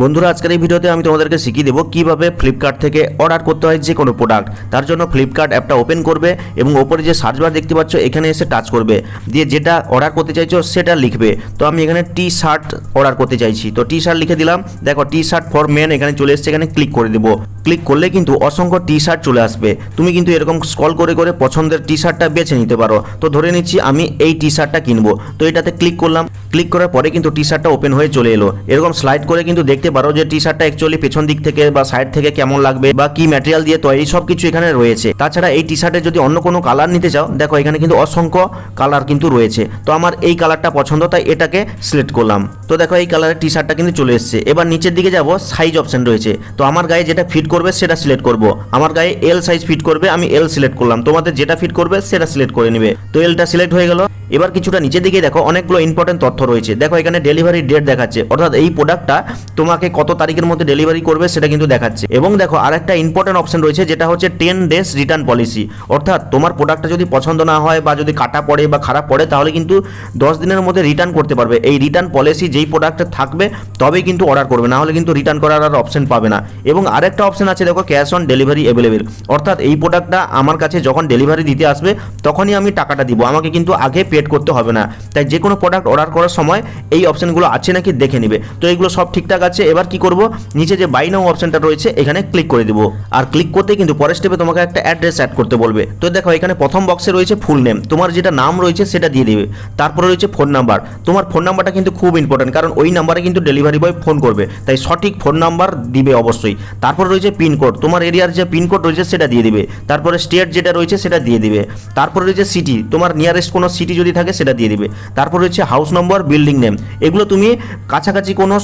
বন্ধুরা, আজকের এই ভিডিওতে আমি তোমাদেরকে শিখিয়ে দেবো কীভাবে ফ্লিপকার্ট থেকে অর্ডার করতে হয় যে কোনো প্রোডাক্ট তার জন্য ফ্লিপকার্ট অ্যাপটা ওপেন করবে এবং ওপরে যে সার্চ বার দেখতে পাচ্ছ, এখানে এসে টাচ করবে। দিয়ে যেটা অর্ডার করতে চাইছো, সেটা লিখবে। তো আমি এখানে টি শার্ট অর্ডার করতে চাইছি। তো টি শার্ট লিখে দিলাম। দেখো টি শার্ট ফর মেন এখানে চলে এসছে, এখানে ক্লিক করে দেবো। ক্লিক করলে কিন্তু অসংখ্য টি শার্ট চলে আসবে। তুমি কিন্তু এরকম স্কল করে করে পছন্দের টি শার্টটা বেছে নিতে পারো। তো ধরে নিচ্ছি আমি এই টি শার্টটা কিনবো। তো এটাতে ক্লিক করলাম। ক্লিক করার পরে কিন্তু টি শার্টটা ওপেন হয়ে চলে এলো। এরকম স্লাইড করে কিন্তু দেখতে পারো যে টি শার্টটা অ্যাকচুয়ালি পেছন দিক থেকে বা সাইড থেকে কেমন লাগবে বা কি ম্যাটেরিয়াল দিয়ে তৈরি সব কিছু এখানে রয়েছে। তাছাড়া এই টি শার্টের যদি অন্য কোনো কালার নিতে চাও, দেখো এখানে কিন্তু অসংখ্য কালার কিন্তু রয়েছে। তো আমার এই কালারটা পছন্দ, তাই এটাকে সিলেক্ট করলাম। তো দেখো এই কালারের টি শার্টটা কিন্তু চলে এসেছে। এবার নিচের দিকে যাব সাইজ অপশন রয়েছে। তো আমার গায়ে যেটা ফিট করবে, সেটা সিলেক্ট করব। আমার গায়ে এল সাইজ ফিট করবে, আমি এল সিলেক্ট করলাম। তোমাদের যেটা ফিট করবে, সেটা সিলেক্ট করে নিবে। তো এলটা সিলেক্ট হয়ে গেল। এবার কিছুটা নিচের দিকে দেখো, অনেকগুলো ইম্পর্টেন্ট তথ্য রয়েছে। দেখো, এখানে ডেলিভারি ডেট দেখাচ্ছে। অর্থাৎ এই প্রোডাক্টটা তোমাকে কত তারিখের মধ্যে ডেলিভারি করবে সেটা কিন্তু দেখাচ্ছে। এবং দেখো আর একটা ইম্পর্টেন্ট অপশন রয়েছে, যেটা হচ্ছে টেন ডেজ রিটার্ন পলিসি অর্থাৎ তোমার প্রোডাক্টটা যদি পছন্দ না হয় বা যদি কাটা পড়ে বা খারাপ পড়ে, তাহলে কিন্তু দশ দিনের মধ্যে রিটার্ন করতে পারবে। এই রিটার্ন পলিসি যেই প্রোডাক্টে থাকবে, তবেই কিন্তু অর্ডার করবে। না হলে কিন্তু রিটার্ন করার আর অপশন পাবে না। এবং আরেকটা অপশন আছে, দেখো ক্যাশ অন ডেলিভারি অ্যাভেলেবেল অর্থাৎ এই প্রোডাক্টটা আমার কাছে যখন ডেলিভারি দিতে আসবে, তখনই আমি টাকাটা দিব। আমাকে কিন্তু আগে পেড করতে হবে না। তাই যে কোনো প্রোডাক্ট অর্ডার করার সময় এই অপশনগুলো আছে নাকি দেখে নেবে। তো এইগুলো সব ঠিকঠাক আছে। এবার কি করব? নিচে যে বাই নাও অপশনটা রয়েছে, এখানে ক্লিক করে দেবো। আর ক্লিক করতে কিন্তু পরের স্টেপে তোমাকে একটা অ্যাড্রেস অ্যাড করতে বলবে। তো দেখো, এখানে প্রথম বক্সে রয়েছে ফুল নেম তোমার যেটা নাম রয়েছে, সেটা দিয়ে দেবে। তারপরে রয়েছে ফোন নাম্বার তোমার ফোন নাম্বারটা কিন্তু খুব ইম্পর্টেন্ট কারণ ওই নাম্বারে কিন্তু ডেলিভারি বয় ফোন করবে। তাই সঠিক ফোন নাম্বার দিবে অবশ্যই। তারপর রয়েছে পিনকোড তোমার এরিয়ার যে পিনকোড রয়েছে, সেটা দিয়ে দিবে। তারপরে স্টেট যেটা রয়েছে, সেটা দিয়ে দিবে। তারপরে রয়েছে সিটি তোমার নিয়ারেস্ট কোনো সিটি যদি থাকে সেটা দিয়ে দিবে। তারপর রয়েছে হাউস নম্বর বিল্ডিং নেম এগুলো তুমি কাছাকাছি কোনো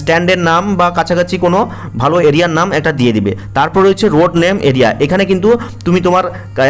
স্ট্যান্ডের নাম বা কাছাকাছি কোনো ভালো এরিয়ার নাম একটা দিয়ে দিবে। তারপর রয়েছে রোড নেম এরিয়া এখানে কিন্তু তুমি তোমার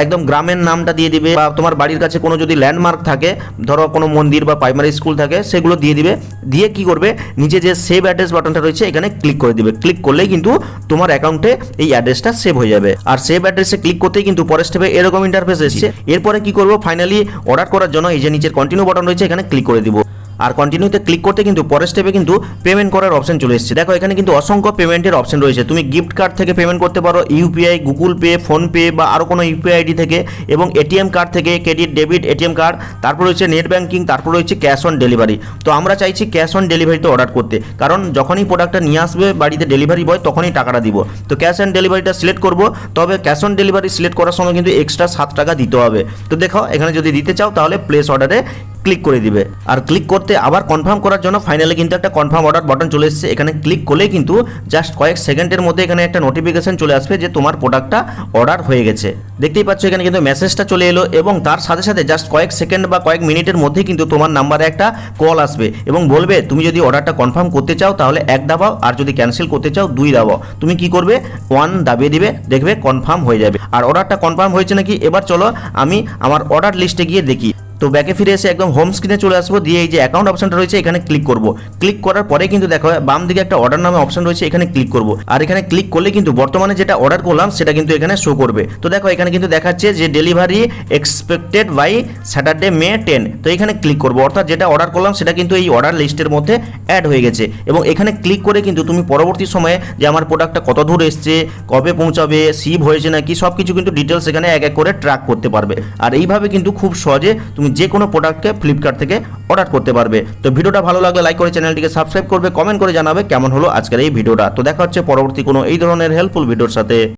একদম গ্রামের নামটা দিয়ে দিবে বা তোমার বাড়ির কাছে কোনো যদি ল্যান্ডমার্ক থাকে ধরো কোনো মন্দির বা প্রাইমারি স্কুল থাকে সেগুলো দিয়ে দিবে। দিয়ে কি করবে? নিচে যে সেভ অ্যাড্রেস বাটনটা রয়েছে এখানে ক্লিক করে দিবে। ক্লিক করলেই কিন্তু তোমার অ্যাকাউন্টে এই অ্যাড্রেসটা সেভ হয়ে যাবে। আর সেভ অ্যাড্রেসে ক্লিক করতেই কিন্তু পরের স্টেপে এরকম ইন্টারফেস এসেছে। এরপরে কি করব? ফাইনালি অর্ডার করার জন্য এই যে নিচের কন্টিনিউ বাটন রয়েছে এখানে ক্লিক করে দিব। আর কন্টিনিউতে ক্লিক করতে কিন্তু পরের স্টেপে কিন্তু পেমেন্ট করার অপশন চলে এসেছে। দেখো, এখানে কিন্তু অসংখ্য পেমেন্টের অপশন রয়েছে। তুমি গিফট কার্ড থেকে পেমেন্ট করতে পারো ইউপিআই গুগল পে ফোনপে বা আরও কোনো ইউপিআই আইডি থেকে এবং এটিএম কার্ড থেকে ক্রেডিট ডেবিট এটিএম কার্ড তারপর রয়েছে নেট ব্যাঙ্কিং তারপর রয়েছে ক্যাশ অন ডেলিভারি তো আমরা চাইছি ক্যাশ অন ডেলিভারিতে অর্ডার করতে। কারণ যখনই প্রোডাক্টটা নিয়ে আসবে বাড়িতে ডেলিভারি বয় তখনই টাকাটা দিব। তো ক্যাশ অন ডেলিভারিটা সিলেক্ট করব, তবে ক্যাশ অন ডেলিভারি সিলেক্ট করার সময় কিন্তু এক্সট্রা সাত টাকা দিতে হবে। তো দেখো, এখানে যদি দিতে চাও, তাহলে প্লেস অর্ডারে ক্লিক করে দিবে। আর ক্লিক করতে আবার কনফার্ম করার জন্য ফাইনালি কিন্তু একটা কনফার্ম অর্ডার বাটন চলে এসেছে। এখানে ক্লিক করলেই কিন্তু জাস্ট কয়েক সেকেন্ডের মধ্যে এখানে একটা নোটিফিকেশন চলে আসবে যে তোমার প্রোডাক্টটা অর্ডার হয়ে গেছে। দেখতেই পাচ্ছ এখানে কিন্তু মেসেজটা চলে এলো এবং তার সাথে সাথে জাস্ট কয়েক সেকেন্ড বা কয়েক মিনিটের মধ্যে কিন্তু তোমার নাম্বারে একটা কল আসবে এবং বলবে, তুমি যদি অর্ডারটা কনফার্ম করতে চাও তাহলে এক দাবাও, আর যদি ক্যান্সেল করতে চাও দুই দাবাও। তুমি কি করবে? ওয়ান দাবিয়ে দিবে, দেখবে কনফার্ম হয়ে যাবে। আর অর্ডারটা কনফার্ম হয়েছে নাকি? এবার চলো আমি আমার অর্ডার লিস্টে গিয়ে দেখি। তো ব্যাকে ফিরে এসে একদম হোম স্ক্রিনে চলে আসব। দিয়ে এই যে অ্যাকাউন্ট অপশনটা রয়েছে, এখানে ক্লিক করব। ক্লিক করার পরে কিন্তু দেখো, বাম দিকে একটা অর্ডার নামে অপশন রয়েছে, এখানে ক্লিক করব। আর এখানে ক্লিক করলে কিন্তু বর্তমানে যেটা অর্ডার করলাম, সেটা কিন্তু এখানে শো করবে। তো দেখো, এখানে কিন্তু দেখাচ্ছে যে delivery expected by Saturday May ten তো এখানে ক্লিক করব। অর্থাৎ যেটা অর্ডার করলাম, সেটা কিন্তু এই অর্ডার লিস্টের মধ্যে অ্যাড হয়ে গেছে। এবং এখানে ক্লিক করে কিন্তু তুমি পরবর্তী সময়ে যে আমার প্রোডাক্টটা কত দূর এসছে, কবে পৌঁছাবে সিভ হয়েছে নাকি সব কিছু কিন্তু ডিটেলস এখানে এক এক করে ট্র্যাক করতে পারবে। আর এইভাবে কিন্তু খুব সহজে তুমি যে কোনো প্রোডাক্টকে ফ্লিপকার্ট থেকে অর্ডার করতে পারবে। তো ভিডিওটা ভালো লাগলে লাইক করে চ্যানেলটিকে সাবস্ক্রাইব করবে কমেন্ট করে জানাবে কেমন হলো আজকের এই ভিডিওটা। তো দেখা হচ্ছে পরবর্তী কোনো এই ধরনের হেল্পফুল ভিডিওর সাথে।